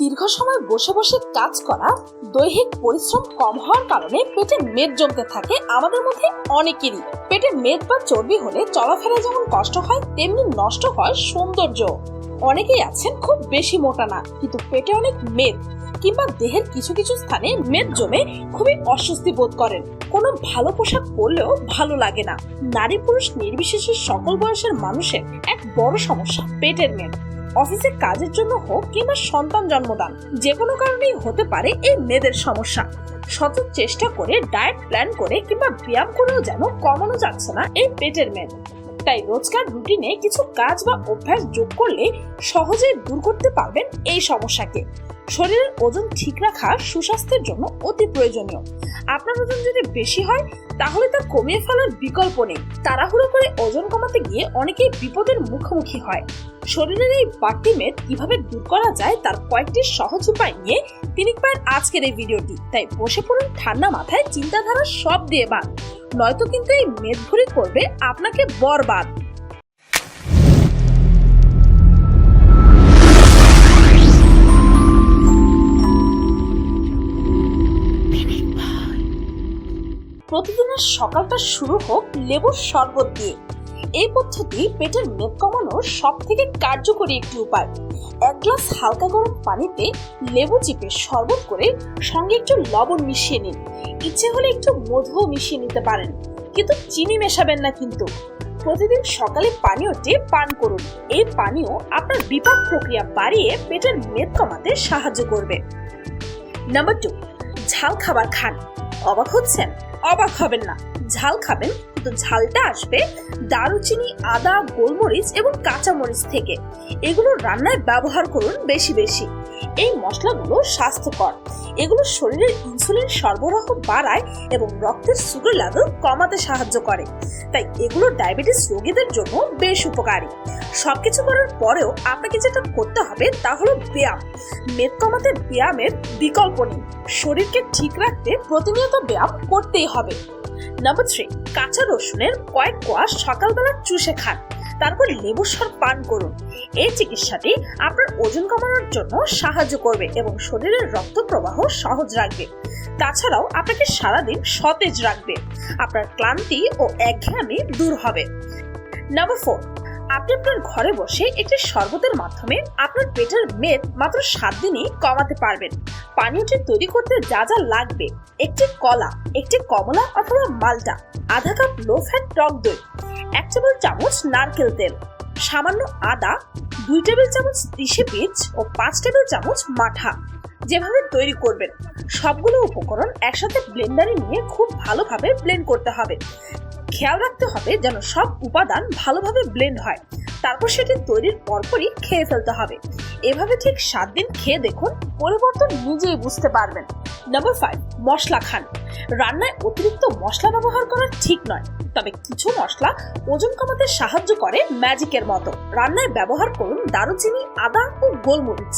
দীর্ঘ সময় বসে বসে কাজ করা, দৈহিক পরিশ্রম কম হওয়ার কারণে পেটে মেদ জমতে থাকে আমাদের মধ্যে অনেকেরই। পেটে মেদ বা চর্বি হলে চলাফেরা যেমন কষ্ট হয়, তেমনি নষ্ট হয় সৌন্দর্য। অনেকেই আছেন খুব বেশি মোটা না, কিন্তু পেটে অনেক মেদ কিংবা দেহের কিছু কিছু স্থানে মেদ জমে খুবই অস্বস্তি বোধ করেন। কোনো ভালো পোশাক পরলেও ভালো লাগে না। নারী পুরুষ নির্বিশেষে সকল বয়সের মানুষের এক বড় সমস্যা পেটের মেদ। অফিসে কাজের জন্য হোক কিংবা সন্তান জন্মদান, যে কোনো কারণেই হতে পারে এই মেয়েদের সমস্যা। শত চেষ্টা করে ডায়েট প্ল্যান করে কিংবা ব্যায়াম করেও যেন কমানো যাচ্ছে না এই পেটের মেদ তাই রোজকার রুটিনে কিছু কাজ বা অভ্যাস যোগ করলে সহজেই দূর করতে পারবেন এই সমস্যাকে। শরীরের ওজন ঠিক রাখা সুস্বাস্থ্যের জন্য অতি প্রয়োজনীয়। আপনার ওজন যদি বেশি হয় তাহলে তা কমিয়ে ফেলার বিকল্প নেই। তাড়াহুড়ো করে ওজন কমাতে গিয়ে অনেকেই বিপদের মুখোমুখি হয়। শরীরের এই বাড়তি মেদ কীভাবে দূর করা যায় তার কয়েকটি সহজ উপায় নিয়ে তিনি পায়ের আজকের এই ভিডিওটি। তাই বসে পড়ুন ঠান্ডা মাথায়, চিন্তাধারা সব দিয়ে বাদ। নয়তো কিন্তু এই মেদ ভরি করবে আপনাকে বরবাদ। প্রতিদিনের সকালটা শুরু হোক লেবুর শরবত দিয়ে। এই পদ্ধতি পেটের মেদ কমানোর সব থেকে কার্যকরী একটি উপায়। এক গ্লাস হালকা গরম পানিতে লেবু চিপে শরবত করে সঙ্গে একটু লবণ মিশিয়ে নিন। ইচ্ছে হলে একটু মধুও মিশিয়ে নিতে পারেন। কিন্তু চিনি মেশাবেন না কিন্তু। প্রতিদিন সকালে পানীয়টি পান করুন। এই পানীয় আপনার বিপাক প্রক্রিয়া বাড়িয়ে পেটের মেদ কমাতে সাহায্য করবে। নাম্বার টু ঝাল খাবার খান। অবাক হচ্ছেন? অবাক হবেন না। ঝাল খাবেন তো ঝালটা আসবে দারুচিনি, আদা, গোলমরিচ এবং কাঁচামরিচ থেকে। এগুলো রান্নায় ব্যবহার করুন বেশি বেশি। এই মশলাগুলো স্বাস্থ্যকর। এগুলো শরীরের ইনসুলিন সরবরাহ বাড়ায় এবং রক্তের সুগার লেভেল কমাতে সাহায্য করে। তাই এগুলো ডায়াবেটিস রোগীদের জন্য বেশ উপকারী। সবকিছু করার পরেও আপনাকে যেটা করতে হবে তা হলো ব্যায়াম। মেদ কমাতে ব্যায়ামের বিকল্প নেই। শরীরকে ঠিক রাখতে প্রতিনিয়ত ব্যায়াম করতেই হবে। নাম্বার থ্রি কাঁচা রসুনের কয়েক কোয়া সকালবেলা চুষে খান। তারপর লেবু সার পান করুন। এই চিকিৎসাটি আপনার ওজন কমানোর জন্য সাহায্য করবে এবং শরীরের রক্ত প্রবাহ সহজ রাখবে। তাছাড়াও আপনাকে সারাদিন সতেজ রাখবে। আপনার ক্লান্তি ও একঘেয়ামি দূর হবে। নাম্বার ফোর, আপনি আপনার ঘরে বসে একটি শরবতের মাধ্যমে আপনার পেটের মেদ মাত্র সাত দিনই কমাতে পারবেন। পানীয়টি তৈরি করতে যা যা লাগবে, একটি কলা, একটি কমলা অথবা মালটা, আধা কাপ লো ফ্যাট টক দই এক টেবিল চামচ নারকেল তেল, সামান্য আদা, দুই টেবিল চামচ তিসে বীজ ও পাঁচ টেবিল চামচ মাঠা। যেভাবে তৈরি করবেন, সবগুলো উপকরণ একসাথে ব্লেন্ডারে নিয়ে খুব ভালোভাবে ব্লেন্ড করতে হবে। খেয়াল রাখতে হবে যেন সব উপাদান ভালোভাবে ব্লেন্ড হয়। তারপর সেটি তৈরির পরপরই খেয়ে ফেলতে হবে। এভাবে ঠিক সাত দিন খেয়ে দেখুন, পরিবর্তন নিজেই বুঝতে পারবেন। নাম্বার ফাইভ মশলা খান। রান্নায় অতিরিক্ত মশলা ব্যবহার করা ঠিক নয়, তবে কিছু মশলা ওজন কমাতে সাহায্য করে ম্যাজিকের মতো। রান্নায় ব্যবহার করুন দারুচিনি, আদা ও গোলমরিচ।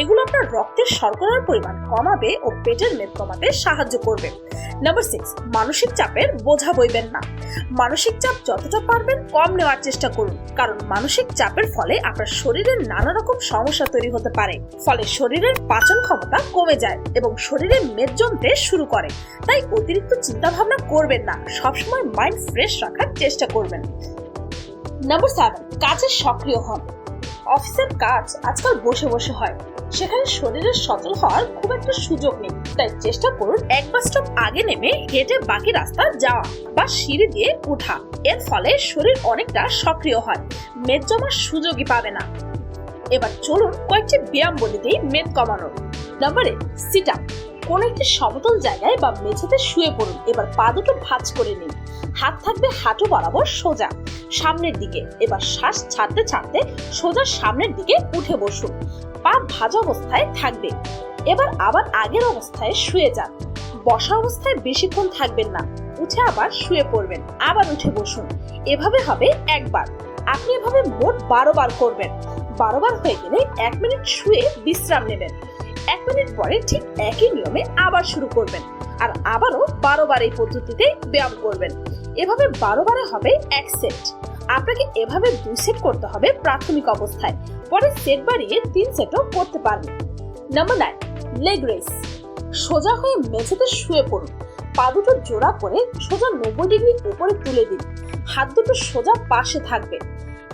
এগুলো আপনার রক্তের শর্করার পরিমাণ কমাবে ও পেটের মেদ কমাতে সাহায্য করবে। নাম্বার সিক্স মানসিক চাপের বোঝা বইবেন না। মানসিক চাপ যতটা পারবেন কম নেওয়ার চেষ্টা করুন, কারণ মানসিক চাপের ফলে আপনার শরীরের নানা রকম সমস্যা তৈরি হতে পারে। ফলে শরীরের পাচন ক্ষমতা কমে যায় এবং শরীরে মেদ শুরু করে। তাই অতিরিক্ত চিন্তা ভাবনা করবেন না। সবসময় মাইন্ড ফ্রেশ রাখার চেষ্টা করবেন। সেভেন কাজে সক্রিয় হন। অফিসের কাজ আজকাল বসে বসে হয়। সেখানে শরীরের সচল হওয়ার খুব একটা সুযোগ নেই। তাই চেষ্টা করুন স্টপ আগে নেমে হেঁটে বাকি রাস্তা যাওয়া বা সিঁড়ি দিয়ে উঠা এর ফলে শরীর অনেকটা সক্রিয় হয়। মেদ জমার সুযোগই পাবে না। এবার চলুন কয়েকটি ব্যায়াম বলে মেদ কমানোর। নাম্বারে সিট আপ কোনো একটি সমতল জায়গায় বা মেঝেতে শুয়ে পড়ুন। এবার পা দুটো ভাঁজ করে নিন। হাত থাকবে হাঁটু বরাবর সোজা। সামনের দিকে। এবার শ্বাস ছাড়তে ছাড়তে সোজা সামনের দিকে উঠে বসুন। পা ভাজা অবস্থায় থাকবে। এবার আবার আগের অবস্থায় শুয়ে যান। বসা অবস্থায় বেশিক্ষণ থাকবেন না। উঠে আবার শুয়ে পড়বেন। আবার উঠে বসুন। এভাবে হবে একবার। আপনি এভাবে মোট বারো বার করবেন। বারো বার হয়ে গেলে এক মিনিট শুয়ে বিশ্রাম নেবেন। এক মিনিট পরে ঠিক একই নিয়মে আবার শুরু করবেন। আর আবারও বারো বার এই পদ্ধতিতে ব্যায়াম করবেন। এভাবে বারো বারে হবে এক সেট আপনাকে এভাবে দুই সেট করতে হবে প্রাথমিক অবস্থায়। পরে সেট বাড়িয়ে তিন সেটও করতে পারবেন। নাম্বার নাইন লেগ রেস সোজা হয়ে মেঝেতে শুয়ে পড়ুন। পা দুটো জোড়া করে সোজা নব্বই ডিগ্রি উপরে তুলে দিন। হাত দুটো সোজা পাশে থাকবে।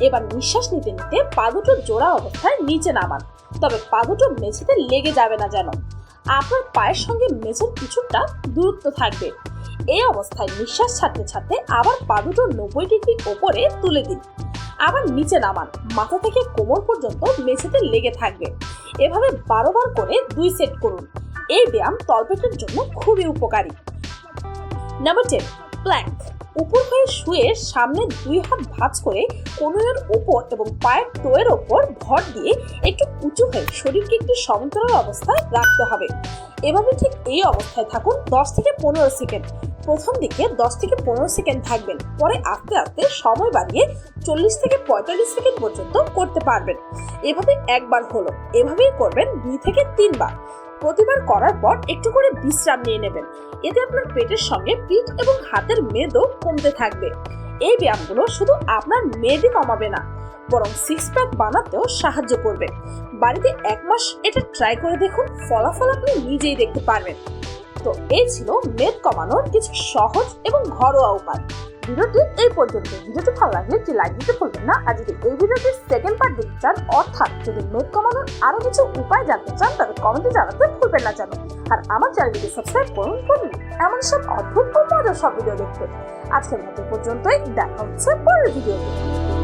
এবার নিঃশ্বাস নিতে নিতে পা দুটো জোড়া অবস্থায় নিচে নামান। তবে পা দুটো মেঝেতে লেগে যাবে না যেন। আপনার পায়ের সঙ্গে মেঝের কিছুটা দূরত্ব থাকবে। এই অবস্থায় নিঃশ্বাস ছাড়তে ছাড়তে আবার পা দুটো নব্বই ডিগ্রি ওপরে তুলে দিন। আবার নিচে নামান। মাথা থেকে কোমর পর্যন্ত মেঝেতে লেগে থাকবে। এভাবে বারো বার করে দুই সেট করুন। এই ব্যায়াম তলপেটের জন্য খুবই উপকারী। Number ten, plank. উপর হয়ে শুয়ে সামনে দুই হাত ভাঁজ করে কোনোয়ের ওপর এবং পায়ের টোয়ের ওপর ভর দিয়ে একটু উঁচু হয়ে শরীরকে একটু সমান্তরাল অবস্থায় রাখতে হবে। এভাবে ঠিক এই অবস্থায় থাকুন দশ থেকে পনেরো সেকেন্ড। প্রথম দিকে দশ থেকে পনেরো সেকেন্ড থাকবেন। পরে আস্তে আস্তে সময় বাড়িয়ে চল্লিশ থেকে পঁয়তাল্লিশ সেকেন্ড পর্যন্ত করতে পারবেন। এভাবে একবার হলো। এভাবেই করবেন দুই থেকে তিনবার। প্রতিবার করার পর একটু করে বিশ্রাম নিয়ে নেবেন। এতে আপনার পেটের সঙ্গে পিঠ এবং হাতের মেদও কমতে থাকবে। এই ব্যায়ামগুলো শুধু আপনার মেদই কমাবে না, বরং সিক্স প্যাক বানাতেও সাহায্য করবে। বাড়িতে এক মাস এটা ট্রাই করে দেখুন, ফলাফল আপনি নিজেই দেখতে পারবেন। তো এই ছিল মেদ কমানোর কিছু সহজ এবং ঘরোয়া উপায়। ভিডিওটি এই পর্যন্ত। ভিডিওটি ভালো লাগলে একটি লাইক দিতে ভুলবেন না। আর যদি এই ভিডিওটির সেকেন্ড পার্ট দেখতে চান, অর্থাৎ যদি মেঘ কমানোর আরও কিছু উপায় জানতে চান, তাহলে কমেন্টে জানাতে ভুলবেন না জানো। আর আমার চ্যানেলটিকে সাবস্ক্রাইব করুন করুন এমন সব অদ্ভুত ও মজার সব ভিডিও দেখতে। আজকের মতো পর্যন্তই। দেখা হচ্ছে পরের ভিডিওতে